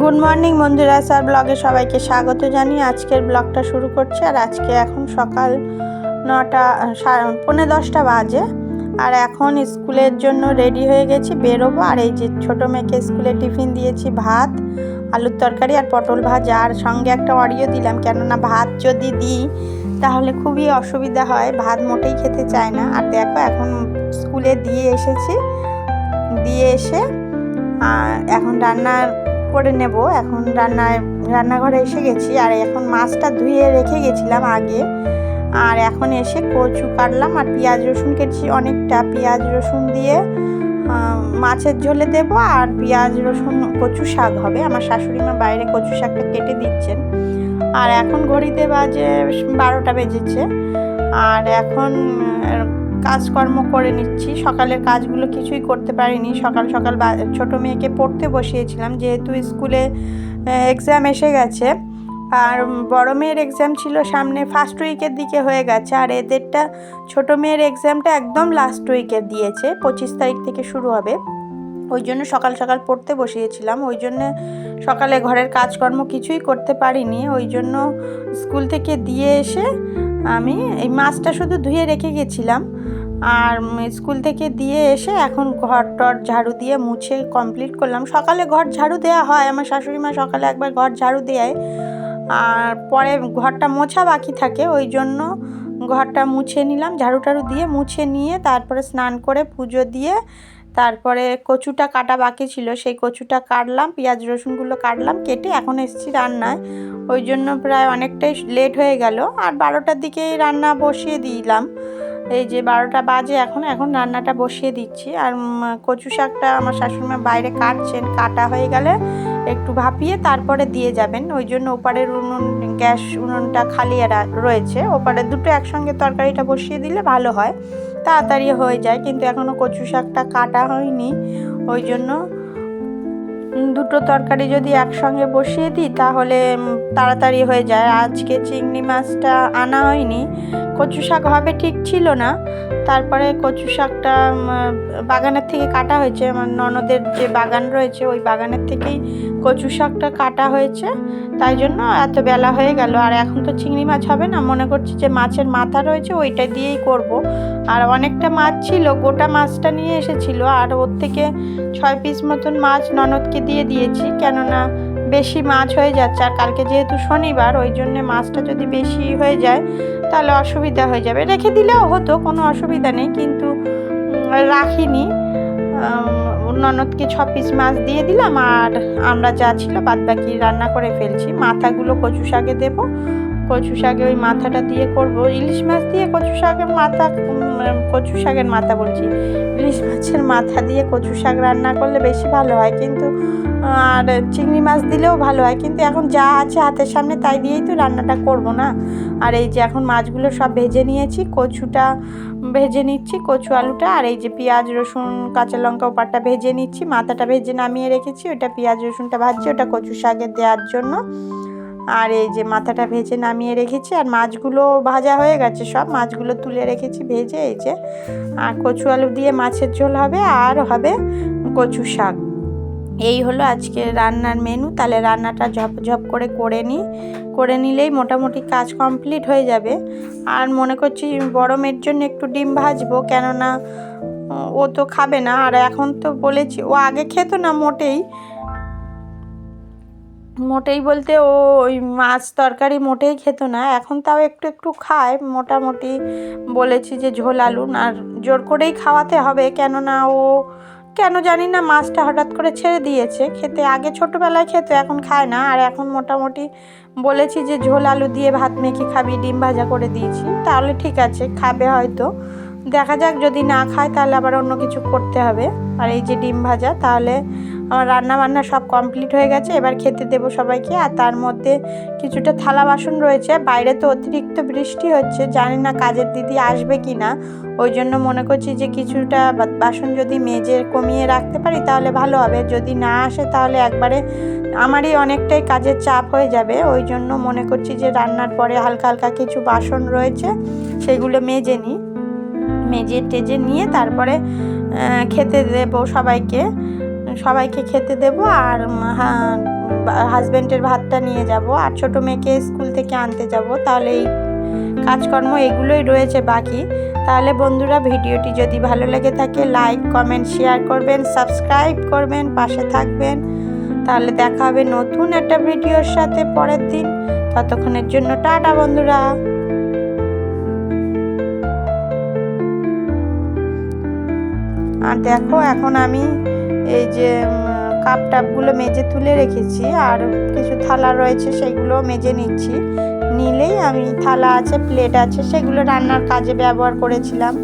Good morning বন্ধুরা, sir ব্লগে সবাইকে স্বাগত জানিয়ে আজকের ব্লগটা শুরু করছি। আর আজকে এখন সকাল নটা পৌনে দশটা বাজে। আর এখন স্কুলের জন্য রেডি হয়ে গেছি, বেরোবো। আর এই যে ছোটো মেয়েকে স্কুলে টিফিন দিয়েছি, ভাত, আলুর তরকারি আর পটল ভাজা। আর সঙ্গে একটা অডিও দিলাম, কেননা ভাত যদি দিই তাহলে খুবই অসুবিধা হয়, ভাত মোটেই খেতে চায় না। আর দেখো, এখন স্কুলে দিয়ে এসেছি, দিয়ে এসে এখন রান্না করে নেব। এখন রান্নায়, রান্নাঘরে এসে গেছি। আর এখন মাছটা ধুয়ে রেখে গেছিলাম আগে। আর এখন এসে কচু কাটলাম আর পেঁয়াজ রসুন কেটেছি অনেকটা। পেঁয়াজ রসুন দিয়ে মাছের ঝোলে দেব আর পেঁয়াজ রসুন, কচু শাক হবে। আমার শাশুড়ি মা বাইরে কচু শাকটা কেটে দিচ্ছেন। আর এখন ঘড়িতে বাজে বারোটা বেজেছে। আর এখন কাজকর্ম করে নিচ্ছি। সকালের কাজগুলো কিছুই করতে পারিনি। সকাল সকাল ছোট মেয়েকে পড়তে বসিয়েছিলাম। যেহেতু স্কুলে এক্সাম এসে গেছে। আর বড় মেয়ের এক্সাম ছিল সামনে ফার্স্ট উইকের দিকে হয়ে গেছে। আর এদেরটা, ছোট মেয়ের এক্সামটা একদম লাস্ট উইকে দিয়েছে। পঁচিশ তারিখ থেকে শুরু হবে। ওই জন্য সকাল সকাল পড়তে বসিয়েছিলাম। ওই জন্য সকালে ঘরের কাজকর্ম কিছুই করতে পারিনি। ওই জন্য স্কুল থেকে দিয়ে এসে আমি এই মাছটা শুধু ধুয়ে রেখে গেছিলাম। আর স্কুল থেকে দিয়ে এসে এখন ঘর টর ঝাড়ু দিয়ে মুছে কমপ্লিট করলাম। সকালে ঘর ঝাড়ু দেওয়া হয়। আমার শাশুড়ি মা সকালে একবার ঘর ঝাড়ু দেয় আর পরে ঘরটা মোছা বাকি থাকে। ওই জন্য ঘরটা মুছে নিলাম। ঝাড়ু টাড়ু দিয়ে মুছে নিয়ে তারপরে স্নান করে পুজো দিয়ে তারপরে কচুটা কাটা বাকি ছিল, সেই কচুটা কাটলাম, পেঁয়াজ রসুনগুলো কাটলাম, কেটে এখন এসেছি রান্নায়। ওই জন্য প্রায় অনেকটাই লেট হয়ে গেল, আর বারোটার দিকেই রান্না বসিয়ে দিলাম। এই যে বারোটা বাজে এখন এখন রান্নাটা বসিয়ে দিচ্ছি। আর কচু শাকটা আমার শাশুড়িমা বাইরে কাটছেন, কাটা হয়ে গেলে একটু ভাপিয়ে তারপরে দিয়ে যাবেন। ওই জন্য ওপারের উনুন, গ্যাস উনুনটা খালি রয়েছে। ওপারে দুটো একসঙ্গে তরকারিটা বসিয়ে দিলে ভালো হয়। তাড়াতাড়ি হয়ে যায়, কিন্তু এখনও কচু শাকটা কাটা হয়নি। ওই জন্য দুটো তরকারি যদি একসঙ্গে বসিয়ে দিই, তাহলে তাড়াতাড়ি হয়ে যায়। আজকে চিংড়ি মাছটা আনা হয়নি। কচু শাক হবে ঠিক ছিল না। তারপরে কচু শাকটা বাগানের থেকে কাটা হয়েছে। আমার ননদের যে বাগান রয়েছে, ওই বাগানের থেকেই কচু শাকটা কাটা হয়েছে। তাই জন্য এত বেলা হয়ে গেল। আর এখন তো চিংড়ি মাছ হবে না। মনে করছি যে মাছের মাথা রয়েছে, ওইটা দিয়েই করব। আর অনেকটা মাছ ছিল, গোটা মাছটা নিয়ে এসেছিল। আর ওর থেকে ছয় পিস মতন মাছ ননদকে দিয়ে দিয়েছি। কেননা বেশি মাছ হয়ে যাচ্ছে আর কালকে যেহেতু শনিবার, ওই জন্যে মাছটা যদি বেশি হয়ে যায়, তাহলে অসুবিধা হয়ে যাবে। রেখে দিলেও হতো, কোনো অসুবিধা নেই, কিন্তু রাখিনি। ননদকে ছ পিস মাছ দিয়ে দিলাম আর আমরা যা ছিল বাদ বাকি রান্না করে ফেলছি। মাথাগুলো কচু শাকে দেবো কচু শাকে ওই মাথাটা দিয়ে করব। ইলিশ মাছ দিয়ে কচু শাকের মাথা কচু শাকের মাথা বলছি। ইলিশ মাছের মাথা দিয়ে কচু শাক রান্না করলে বেশি ভালো হয়। কিন্তু আর চিংড়ি মাছ দিলেও ভালো হয়। কিন্তু এখন যা আছে হাতের সামনে তাই দিয়েই তো রান্নাটা করব না। আর এই যে এখন মাছগুলো সব ভেজে নিয়েছি, কচুটা ভেজে নিচ্ছি, কচু আলুটা, আর এই যে পেঁয়াজ, রসুন, কাঁচা লঙ্কা ওপারটা ভেজে নিচ্ছি। মাথাটা ভেজে নামিয়ে রেখেছি। ওটা পেঁয়াজ, রসুনটা ভাজছি। ওটা কচু শাকে দেওয়ার জন্য। আর এই যে মাথাটা ভেজে নামিয়ে রেখেছি, আর মাছগুলো ভাজা হয়ে গেছে সব। মাছগুলো তুলে রেখেছি ভেজে, এই যে, আর কচু আলু দিয়ে মাছের ঝোল হবে, আর হবে কচু শাক। এই হলো আজকে রান্নার মেনু তাহলে রান্নাটা ঝপ ঝপ করে করে নিই করে নিলেই মোটামুটি কাজ কমপ্লিট হয়ে যাবে। আর মনে করছি বড় মেয়ের জন্য একটু ডিম ভাজবো, কেননা ও তো খাবে না। আর এখন তো বলেছি, ও আগে খেত না মোটেই। মোটেই বলতে ও ওই মাছ তরকারি মোটেই খেত না। এখন তাও একটু একটু খায়, মোটামুটি বলেছি যে ঝোল, আলু আর জোর করেই খাওয়াতে হবে। কেননা ও কেন জানি না মাছটা হঠাৎ করে ছেড়ে দিয়েছে। খেতে আগে ছোটোবেলায় খেত, এখন খায় না। আর এখন মোটামুটি বলেছি যে ঝোল, আলু দিয়ে ভাত মেখে খাবি, ডিম ভাজা করে দিয়েছি। তাহলে ঠিক আছে, খাবে হয়তো। দেখা যাক যদি না খায়, তাহলে আবার অন্য কিছু করতে হবে। আর এই যে ডিম ভাজা, তাহলে আমার রান্না বান্না সব কমপ্লিট হয়ে গেছে, এবার খেতে দেবো সবাইকে। আর তার মধ্যে কিছুটা থালা বাসন রয়েছে, বাইরে তো অতিরিক্ত বৃষ্টি হচ্ছে, জানি না কাজের দিদি আসবে কি না। ওই জন্য মনে করছি যে কিছুটা বাসন যদি মেজে কমিয়ে রাখতে পারি তাহলে ভালো হবে, যদি না আসে তাহলে একবারে আমারই অনেকটাই কাজের চাপ হয়ে যাবে। ওই জন্য মনে করছি যে রান্নার পরে হালকা হালকা কিছু বাসন রয়েছে, সেগুলো মেজে নিই। মেজে টেজে নিয়ে তারপরে খেতে দেবো সবাইকে। সবাইকে খেতে দেবো আর হাজব্যান্ডের ভাতটা নিয়ে যাব। আর ছোটো মেয়েকে স্কুল থেকে আনতে যাব। তাহলে এই কাজকর্ম এগুলোই রয়েছে বাকি। তাহলে বন্ধুরা, ভিডিওটি যদি ভালো লেগে থাকে লাইক কমেন্ট শেয়ার করবেন সাবস্ক্রাইব করবেন, পাশে থাকবেন। তাহলে দেখা হবে নতুন একটা ভিডিওর সাথে পরের দিন। ততক্ষণের জন্য টাটা বন্ধুরা। আর দেখো, এখন আমি এই যে কাপ টাপগুলো মেজে তুলে রেখেছি আর কিছু থালা রয়েছে সেগুলো মেজে নিচ্ছি। নিলেই আমি থালা আছে প্লেট আছে, সেগুলো রান্নার কাজে ব্যবহার করেছিলাম।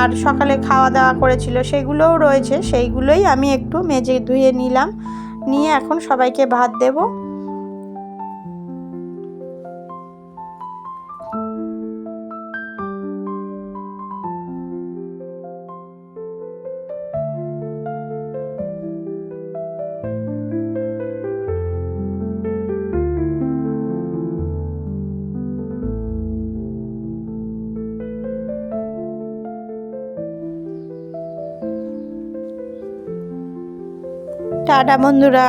আর সকালে খাওয়া দাওয়া করেছিল সেগুলোও রয়েছে, সেইগুলোই আমি একটু মেজে ধুয়ে নিলাম। নিয়ে এখন সবাইকে ভাত দেবো। টাটা বন্ধুরা।